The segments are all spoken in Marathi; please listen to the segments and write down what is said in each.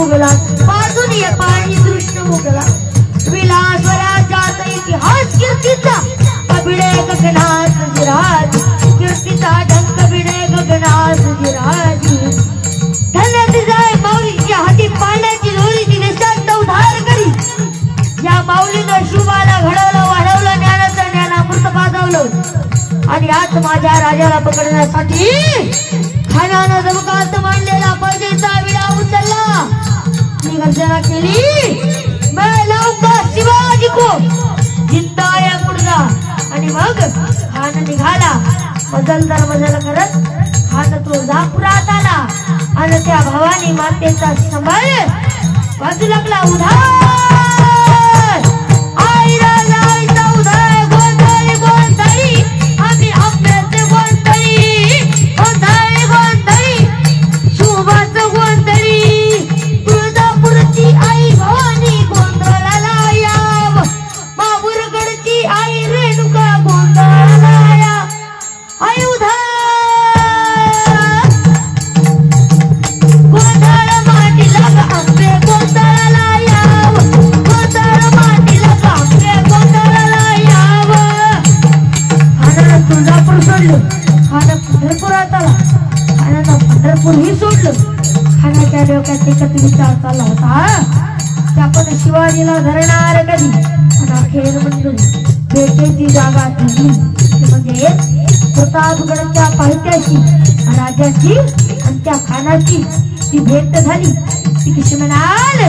मुगला. पाजून पाणी दृष्ट मुगला. विलासवराजात इतिहास कीर्तीचा. कबिडे गगनास विराज. कीर्तीचा डंक बिडे गगनास विराज. धन्य जाय माऊलीच्या हाती पाण्याची दोरी तिने शांत उधार करी. या माऊलीनं शुभाला घडवलं वाढवलं ज्ञानाचं ज्ञानामृत अमृत आणि आज माझ्या राजाला पकडण्यासाठी खानानं जमकात मांडलेला केली मैं शिवाजी को जिंदा या मुर्दा आणि मग खान निघाला. मजलदार मजल करत खान तो जापुरात आला. आणि त्या भवानी मातेचा सांभाळ. वाजू लागला उधार. आपल्या डोक्यात एकच विचार चालला होता की आपण शिवाजीला धरणार कधी? आणि अखेर म्हणजे भेटेची जागा ठरली ती म्हणजे प्रतापगडच्या पायथ्याशी राजाची आणि त्या खानाची. ती भेट झाली. ती कशी म्हणाल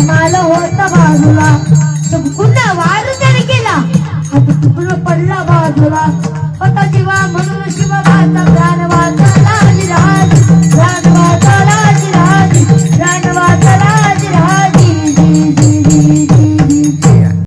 माल होता बाजूला. संपूर्ण वार त्याने केला. हात तुकडं पडला बाजूला. होता जीवा म्हणून